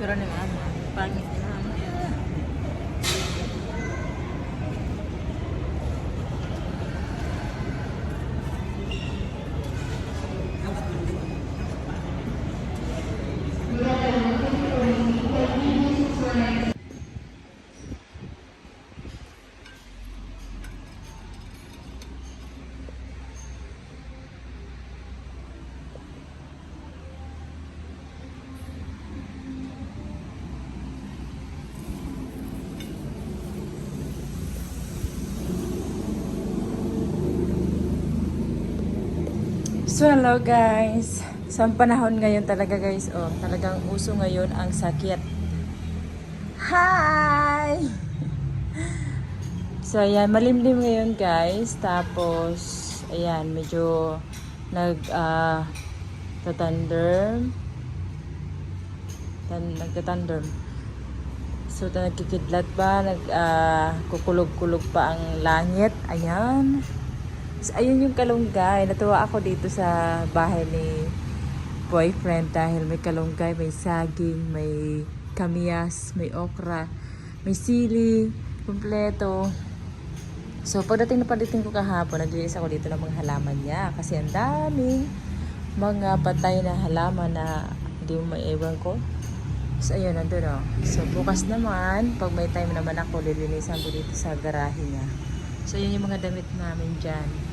Sura ni mama. Pangit So hello guys. Sa panahon ngayon talaga guys, oh, talagang uso ngayon ang sakit. Hi! So ayan, malimlim ngayon guys. Tapos, ayan, medyo nag ah tatander. Tan nagtatander. So, nagkikidlat pa, nag ah, kukulog-kulog pa ang langit. Ayan. So, ayun yung kalunggay. Natuwa ako dito sa bahay ni boyfriend dahil may kalunggay, may saging, may kamyas, may okra, may sili, kumpleto. So, pagdating na pagdating ko kahapon, naglinis ako dito ng mga halaman niya kasi ang daming mga patay na halaman na hindi mo maiwan ko. So, ayun, nandun o. So, bukas naman, pag may time naman ako, lilinisan ko dito sa garahe niya. So, yun yung mga damit namin dyan.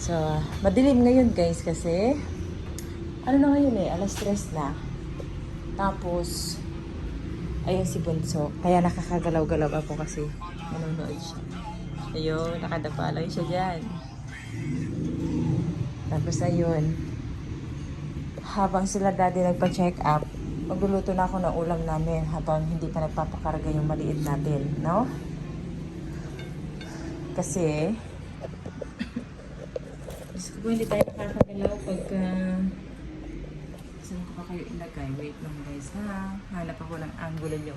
So, madilim ngayon guys kasi ano na ngayon eh, alas stress na. Tapos, ayun si Bunso. Kaya nakakagalaw-galaw ako kasi nanonood siya. Ayun, nakadapa lang siya dyan. Tapos ayun, habang sila daddy nagpa-check up, magluluto na ako ng ulam namin habang hindi pa nagpapakarga yung maliit natin, no? Kasi, Ko po, hindi tayo nakakagalaw pagka... Saan ko pa kayo ilagay? Wait lang guys ha. Hanap ako ng angulo nyo.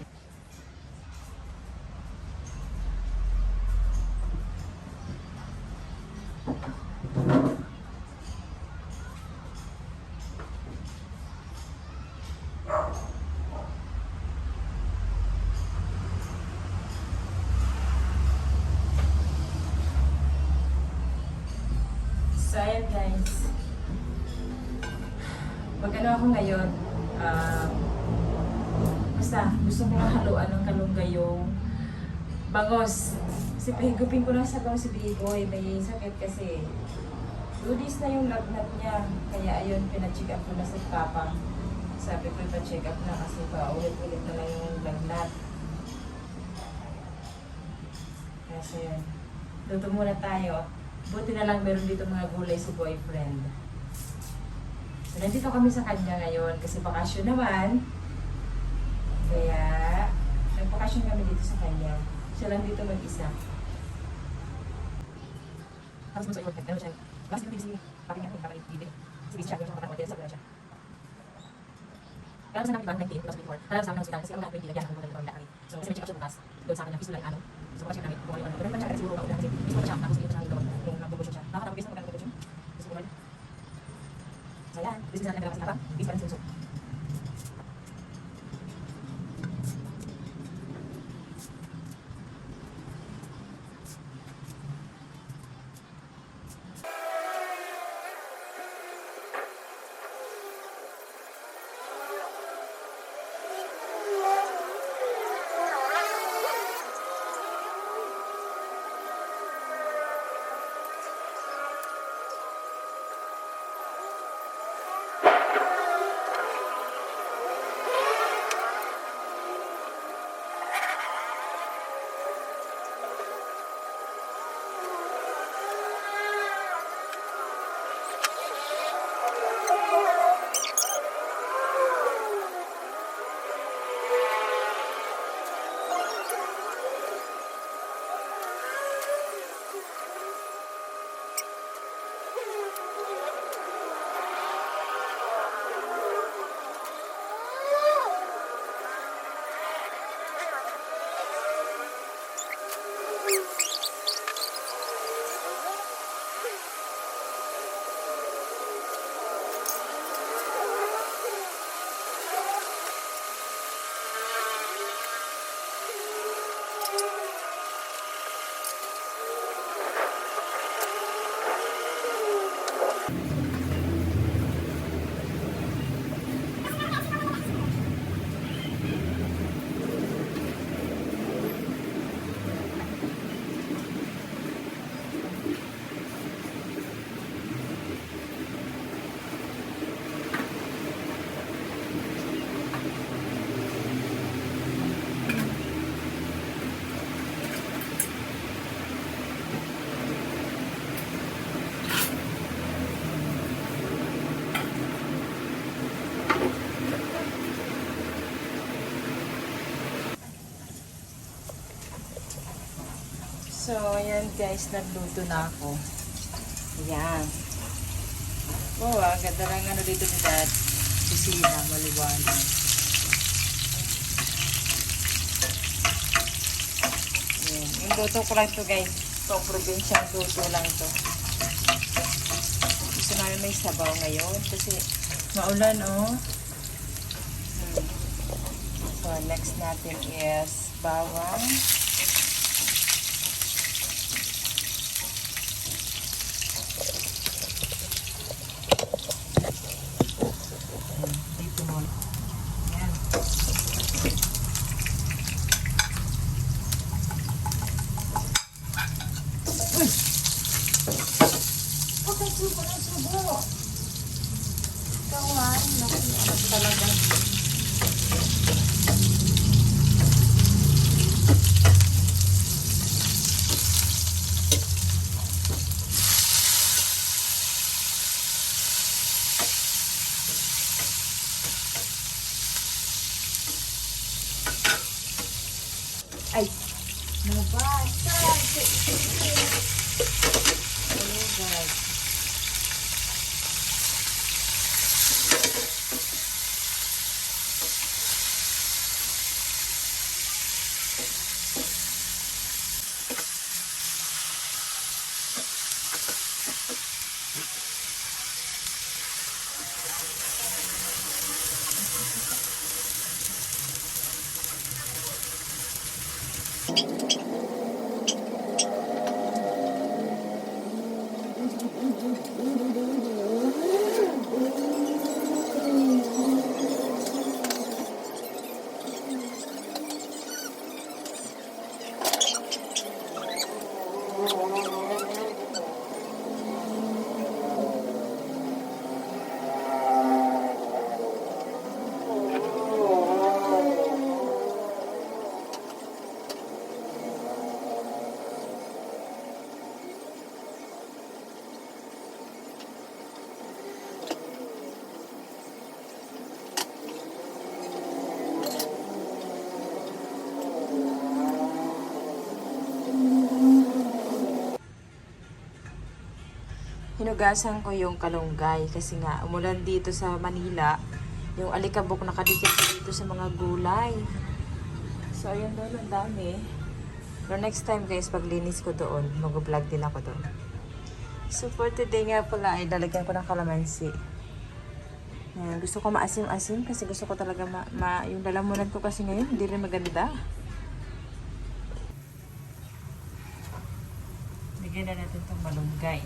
Guys. Pag ano ako ngayon, um, basta gusto ko haluan ng kalunggay bangos. Kasi pahigupin ko lang sa bangos si Bigoy. May sakit kasi. Two na yung lagnat niya. Kaya ayun, pina-check up ko na sa Papa. Sabi ko, ipa-check up na kasi pa ulit-ulit na lang yung lagnat. Kasi. Luto muna tayo. Buti na lang meron dito mga gulay si boyfriend. So, nandito kami sa kanya ngayon kasi bakasyon naman. Kaya, nagpakasyon kami dito sa kanya. Siya lang dito mag-isa. Tapos mo sa iyo, ano siya? Kasi hindi si papi niya, papi ni Si Bisha, yung kapatid mo, sa siya. Kaya sa namin 19 plus before, talagang sa amin ng hospital kasi ang lahat may nilagyan ang mga ng daan. So, kasi may check up siya bukas, doon sa akin ng yung ano. So, kasi namin, kung ano yung ano. So, ayan guys, nagluto na ako. Ayan. Oh, ah, ganda lang ano dito ni Dad. Kusina, maliwanag. Ayan. Yung luto ko lang to guys. Itong probinsyang luto lang to. Gusto namin may sabaw ngayon kasi maulan oh. Hmm. So, next natin is bawang. Dito mo. Yan. Okay, subo na subo. Kawan, naku, ano talaga. Ay, Mm-hmm. Hinugasan ko yung kalunggay kasi nga umulan dito sa Manila. Yung alikabok nakadikit dito sa mga gulay. So, ayun doon, ang dami. Pero next time guys, paglinis ko doon, mag-vlog din ako doon. So, for today nga pala ay lalagyan ko ng kalamansi. Ayan, gusto ko maasim-asim kasi gusto ko talaga ma, ma yung lalamunan ko kasi ngayon hindi rin maganda. Bigyan na natin itong malunggay.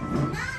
Mom.